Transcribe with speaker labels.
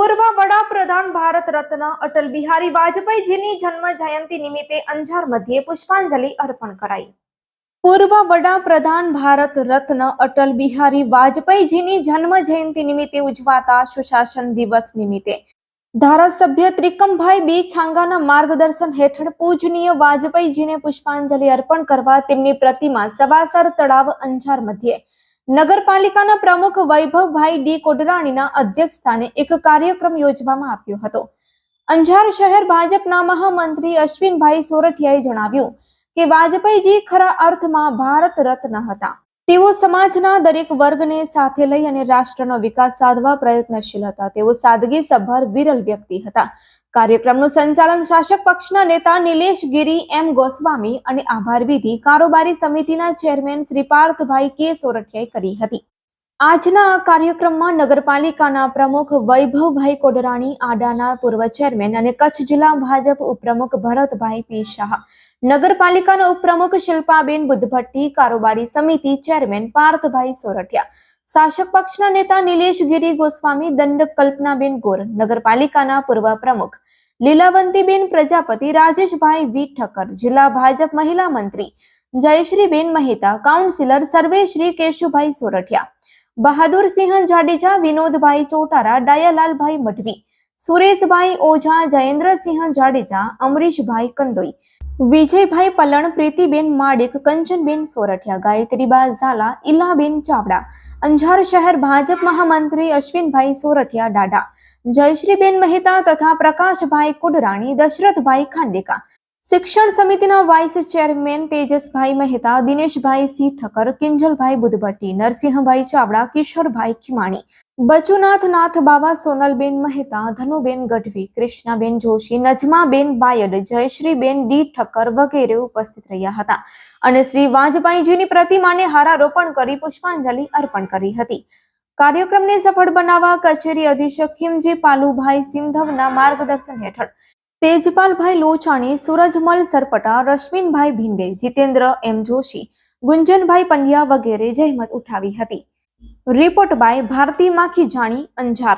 Speaker 1: પૂર્વ વડાપ્રધાન ભારત રત્ન અટલ બિહારી વાજપેયીજીની જન્મ જયંતિ નિમિત્તે અંજાર મધ્યે પુષ્પાંજલિ અર્પણ કરાઈ. પૂર્વ વડાપ્રધાન ભારત રત્ન અટલ બિહારી વાજપેયીજીની જન્મ જયંતિ નિમિત્તે ઉજવાતા સુશાસન દિવસ નિમિત્તે ધારાસભ્ય ત્રિકમભાઈ બી છાંગાના માર્ગદર્શન હેઠળ પૂજનીય વાજપેયીજીને પુષ્પાંજલિ અર્પણ કરવા તેમની પ્રતિમા સવાસર તળાવ અંજાર મધ્યે નગરપાલિકાના પ્રમુખ વૈભવભાઈ ડી કોડરાણીના અધ્યક્ષસ્થાને એક કાર્યક્રમ યોજવામાં આવ્યો હતો. અંજાર શહેર ભાજપના મહામંત્રી અશ્વિનભાઈ સોરઠિયાએ જણાવ્યું કે, વાજપેયીજી ખરા અર્થમાં ભારત રત્ન હતા. તેઓ સમાજના દરેક વર્ગને સાથે લઈ અને રાષ્ટ્રનો વિકાસ સાધવા પ્રયત્નશીલ હતા. તેઓ સાદગી સભર વિરલ વ્યક્તિ હતા. કાર્યક્રમનું સંચાલન શાસક પક્ષના નેતા નિલેશ ગિરી, એમ ગોસ્વામી અને આભાર વિધિ કારોબારી સમિતિના ચેરમેન શ્રી પાર્થભાઈ કે સોરઠિયાએ કરી હતી. આજના આ કાર્યક્રમમાં નગરપાલિકાના પ્રમુખ વૈભવભાઈ કોડરાણી, આડાના પૂર્વ ચેરમેન અને કચ્છ જિલ્લા ભાજપ ઉપપ્રમુખ ભરતભાઈ પી શાહ, નગરપાલિકાના ઉપપ્રમુખ શિલ્પાબેન બુદ્ધભટ્ટી, કારોબારી સમિતિ ચેરમેન પાર્થભાઈ સોરઠિયા શાસક પક્ષના નેતા નિલેશ ગિરી ગોસ્વામી, દંડ કલ્પનાબેન ગોર, નગરપાલિકાના પૂર્વ પ્રમુખ લીલાવંતીબેન પ્રજાપતિ, રાજેશભાઈ વી. ઠક્કર, જિલ્લા ભાજપ મહિલા મંત્રી જયશ્રીબેન મહેતા, કાઉન્સિલર સર્વેશ્રી કેશુભાઈ સોરઠિયા, બહાદુરસિંહ જાડેજા, વિનોદભાઈ ચોટારા, ડાયાલાલભાઈ મઢવી, સુરેશભાઈ ઓઝા, જયેન્દ્રસિંહ જાડેજા, અમરીશભાઈ કંદોઈ, વિજયભાઈ પલણ, પ્રીતિબેન માડિક, કંચનબેન સોરઠિયા ગાયત્રીબા ઝાલા ઇલાબેન ચાવડા અંજાર શહેર ભાજપ મહામંત્રી અશ્વિનભાઈ સોરઠિયા ડાડા જયશ્રીબેન મહેતા તથા પ્રકાશભાઈ કુડરાણી દશરથભાઈ ખાંડેકા શિક્ષણ સમિતિના vice chairman Tejasbhai Mehta, Dineshbhai Singh Thakkar, Kinjalbhai Budhbhatti, Narsinhbhai Chavda, Kishorbhai Khimani Bachunath Nath Bava, Sonalben Mehta, Dhanuben Gadhvi, Krishnaben Joshi, Najmaben Bayad, Jayshreeben D Thakkar વગેરે ઉપસ્થિત રહ્યા હતા અને શ્રી વાજપાઈજીની પ્રતિમાને હારારોપણ કરી પુષ્પાંજલિ અર્પણ કરી હતી. કાર્યક્રમને સફળ બનાવવા કચેરી અધિક્ષક ખીમજી પાલુભાઈ સિંધવના માર્ગદર્શન હેઠળ તેજપાલભાઈ લોચાણી, સુરજમલ સરપટા, રશ્મિનભાઈ ભીંડે, જીતેન્દ્ર એમ જોશી, ગુંજનભાઈ પંડ્યા વગેરે જહેમત ઉઠાવી હતી. રિપોર્ટ બાય ભારતી માખી જાણી, અંજાર.